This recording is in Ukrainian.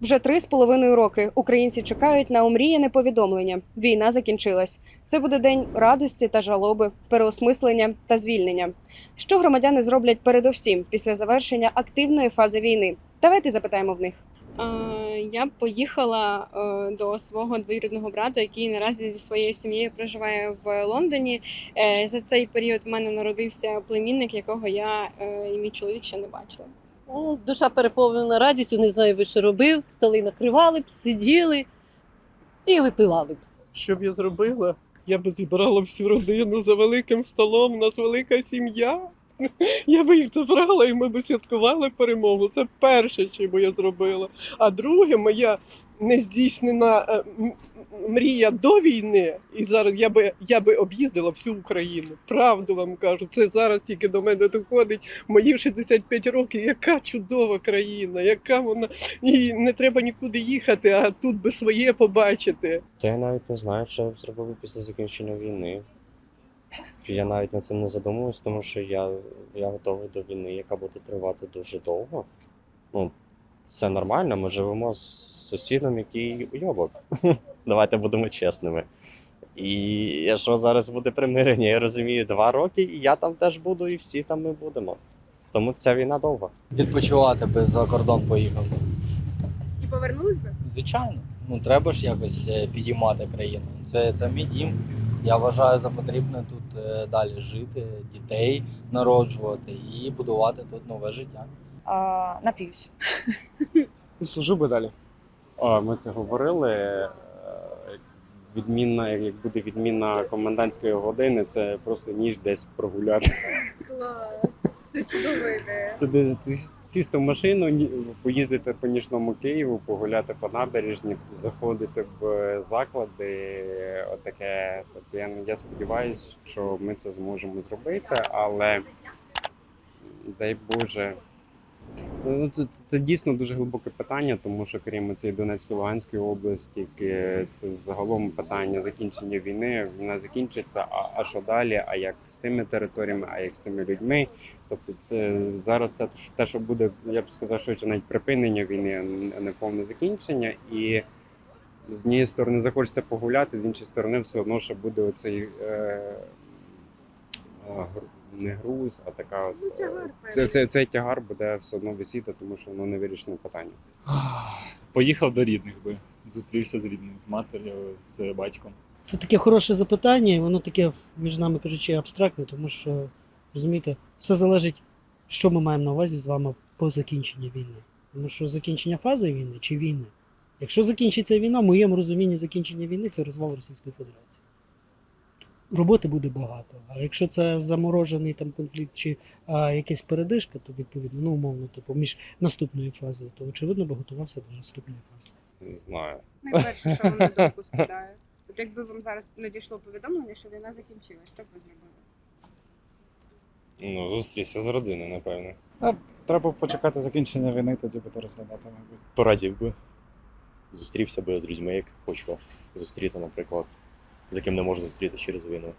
Вже три з половиною роки українці чекають на омріяне повідомлення. Війна закінчилась. Це буде день радості та жалоби, переосмислення та звільнення. Що громадяни зроблять передовсім після завершення активної фази війни? Давайте запитаємо в них. Я поїхала е, до свого двоюрідного брата, який наразі зі своєю сім'єю проживає в Лондоні. Е, За цей період в мене народився племінник, якого я е, і мій чоловік ще не бачили. О, душа переповнена радістю, не знаю, би що робив. Столи накривали б, сиділи і випивали б. Що б я зробила? Я б зібрала всю родину за великим столом. У нас велика сім'я. Я би їх забрала і ми б святкували перемогу. Це перше, що я зробила. А друге, моя нездійснена е, мрія до війни. І зараз я би я би об'їздила всю Україну. Правду вам кажу. Це зараз тільки до мене доходить. Мої 65 років. Яка чудова країна, яка вона і не треба нікуди їхати, а тут би своє побачити. Та я навіть не знаю, що я б зробив після закінчення війни. Я навіть над цим не задумуюсь, тому що я, я готовий до війни, яка буде тривати дуже довго. Ну, це нормально, ми живемо сусідом, який уйобок. Давайте будемо чесними. І якщо зараз буде примирення, я розумію, два роки, і я там теж буду, і всі там ми будемо. Тому ця війна довга. Відпочивати би за кордон поїхав. І повернулись би? Звичайно. Ну треба ж якось е, підіймати країну. Це, це мій дім. Я вважаю за потрібне тут е, далі жити, дітей народжувати і будувати тут нове життя. а, нап'юсь. І служив би далі. Ми це говорили. Е, Відмінна, як буде відмінна комендантської години, це просто ніж десь прогуляти. Клас, це чудова ідея. Це де сісти в машину, поїздити по нічному Києву, погуляти по набережні, заходити в заклади. Отаке. Тобто я, я сподіваюся, що ми це зможемо зробити, але дай Боже. Ну, це, це, це дійсно дуже глибоке питання, тому що крім цієї Донецької Луганської області, це загалом питання закінчення війни. Війна закінчиться. А, а що далі? А як з цими територіями, а як з цими людьми? Тобто, це зараз це те, що буде, я б сказав, це навіть припинення війни, а не повне закінчення. І з однієї сторони захочеться погуляти, з іншої сторони, все одно ще буде оцей. Е, е, не груз, а така от, е, це, це, цей тягар буде все одно висіти, тому що воно не вирішене питання. Поїхав до рідних би. Зустрівся з рідними, з матір'ю, з батьком. Це таке хороше запитання, і воно таке, між нами кажучи, абстрактне, тому що, розумієте, все залежить, що ми маємо на увазі з вами по закінченні війни. Тому що закінчення фази війни чи війни. Якщо закінчиться війна, в моєму розумінні закінчення війни це розвал Російської Федерації. Роботи буде багато. А якщо це заморожений там конфлікт чи а, якась передишка, то відповідно, ну умовно, типу, між наступною фазою, то очевидно би готувався до наступної фази. Не знаю. Найперше, що вам на думку спадає. От якби вам зараз надійшло повідомлення, що війна закінчилась, що б ви зробили? Ну, зустрівся з родиною, напевно. Треба почекати закінчення війни, тоді буде розглядати, мабуть. Порадів би. Зустрівся би з людьми, яких хочу зустріти, наприклад, з яким не можна зустріти через війну.